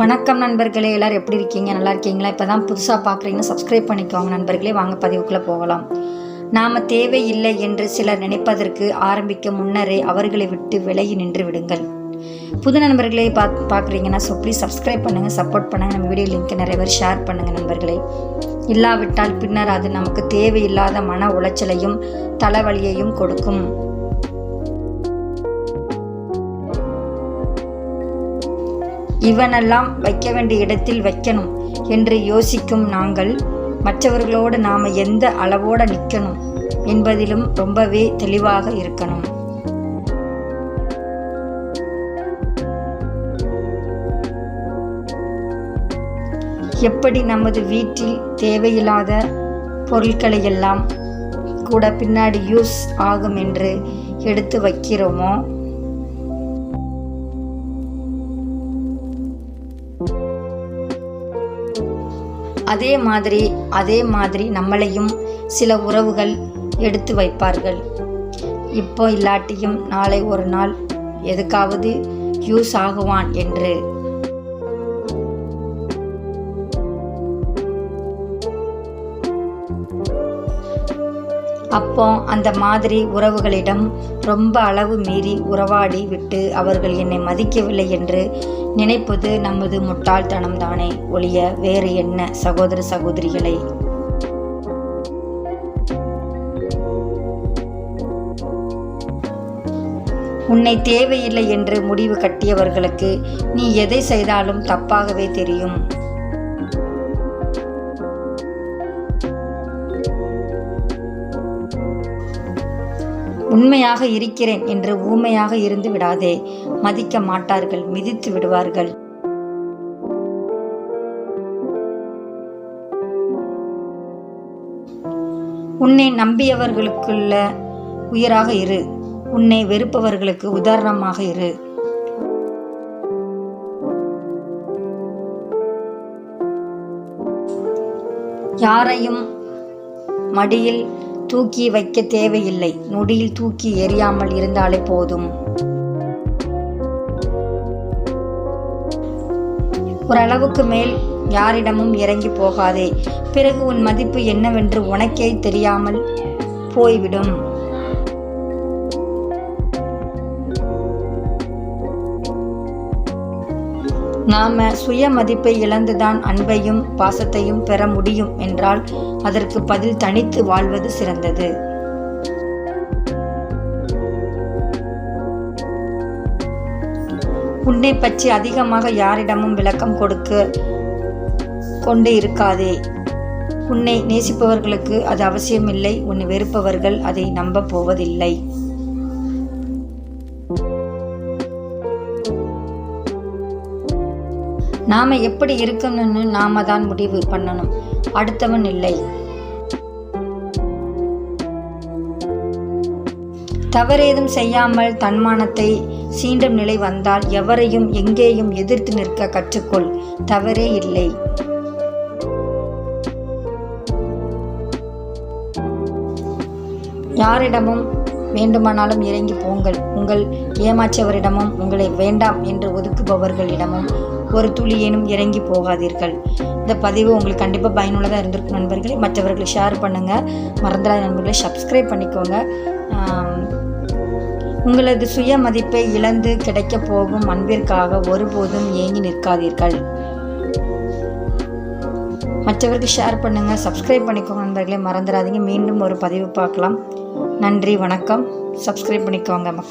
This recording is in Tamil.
வணக்கம் நண்பர்களே எல்லாரும் எப்படி இருக்கீங்க? நல்லா இருக்கீங்களா? இப்போ தான் புதுசாக பார்க்குறீங்கன்னா சப்ஸ்கிரைப் பண்ணிக்கோங்க நண்பர்களே. வாங்க பதிவுக்குள்ளே போகலாம். நாம் தேவையில்லை என்று சிலர் நினைப்பதற்கு ஆரம்பிக்க முன்னரே அவர்களை விட்டு விலகி நின்று விடுங்கள். புது நண்பர்களே பா பார்க்குறீங்கன்னா ஸோ ப்ளீஸ் சப்ஸ்கிரைப் பண்ணுங்கள் சப்போர்ட் பண்ணுங்கள் நம்ம வீடியோ லிங்க்கை நிறைய பேர் ஷேர் பண்ணுங்கள் நண்பர்களே. இல்லாவிட்டால் பின்னர் அது நமக்கு தேவையில்லாத மன உளைச்சலையும் தலைவலியையும் கொடுக்கும். இவனெல்லாம் வைக்க வேண்டிய இடத்தில் வைக்கணும் என்று யோசிக்கும் நாங்கள் மற்றவர்களோடு நாம் எந்த அளவோடு நிற்கணும் என்பதிலும் ரொம்பவே தெளிவாக இருக்கணும். எப்படி நமது வீட்டில் தேவையில்லாத பொருட்களை எல்லாம் கூட பின்னாடி யூஸ் ஆகும் என்று எடுத்து வைக்கிறோமோ அதே மாதிரி அதே மாதிரி நம்மளையும் சில உறவுகள் எடுத்து வைப்பார்கள். இப்போ இல்லாட்டியும் நாளை ஒரு நாள் எதுக்காவது யூஸ் ஆகுவான் என்று. அப்போ அந்த மாதிரி உறவுகளிடம் ரொம்ப அளவு மீறி உறவாடி விட்டு அவர்கள் என்னை மதிக்கவில்லை என்று நினைப்பது நமது முட்டாள்தனம் தானே ஒழிய வேறு என்ன சகோதர சகோதரிகளை? உன்னை தேவையில்லை என்று முடிவு கட்டியவர்களுக்கு நீ எதை செய்தாலும் தப்பாகவே தெரியும். உண்மையாக இருக்கிறேன் என்று ஊமையாக இருந்து விடாதே. மதிக்க மாட்டார்கள் மிதித்து விடுவார்கள். உன்னை நம்பியவர்களுக்குள்ள உயிராக இரு. உன்னை வெறுப்பவர்களுக்கு உதாரணமாக இரு. யாரையும் மடியில் தூக்கி வைக்க தேவையில்லை. நொடியில் தூக்கி எறியாமல் இருந்தாலே போதும். ஓரளவுக்கு மேல் யாரிடமும் இறங்கி போகாதே. பிறகு உன் மதிப்பு என்னவென்று உனக்கே தெரியாமல் போய்விடும். நாம சுய மதிப்பை இழந்துதான் அன்பையும் பாசத்தையும் பெற முடியும் என்றால் அதற்கு பதில் தனித்து வாழ்வது சிறந்தது. உன்னை பற்றி அதிகமாக யாரிடமும் விளக்கம் கொடுக்க கொண்டு இருக்காதே. உன்னை நேசிப்பவர்களுக்கு அது அவசியமில்லை உன்னை வெறுப்பவர்கள் அதை நம்ப போவதில்லை. நாம் எப்படி இருக்கணும்னு நாம தான் முடிவு பண்ணணும். அடுத்தவன் இல்லை. தவறேதும் செய்யாமல் தன்மானத்தை சீண்டும் நிலை வந்தால் எவரையும் எங்கேயும் எதிர்த்து நிற்க கற்றுக்கொள். தவறே இல்லை. யாரிடமும் வேண்டுமானாலும் இறங்கி போங்கள். உங்கள் ஏமாற்றவரிடமும் உங்களை வேண்டாம் என்று ஒதுக்குபவர்களிடமும் ஒரு துளியேனும் இறங்கி போகாதீர்கள். இந்த பதிவு உங்களுக்கு கண்டிப்பாக பயனுள்ளதாக இருந்திருக்கும் நண்பர்களே. மற்றவர்களை ஷேர் பண்ணுங்கள் மறந்துடாத நண்பர்களை சப்ஸ்கிரைப் பண்ணிக்கோங்க. உங்களது சுய மதிப்பை இழந்து கிடைக்கப் போகும் அன்பிற்காக ஒருபோதும் ஏங்கி நிற்காதீர்கள். மற்றவருக்கு ஷேர் பண்ணுங்கள் சப்ஸ்கிரைப் பண்ணிக்கோங்க நண்பர்களே. மறந்துடாதீங்க. மீண்டும் ஒரு பதிவு பார்க்கலாம். நன்றி வணக்கம். சப்ஸ்கிரைப் பண்ணிக்கோங்க மக்கள்.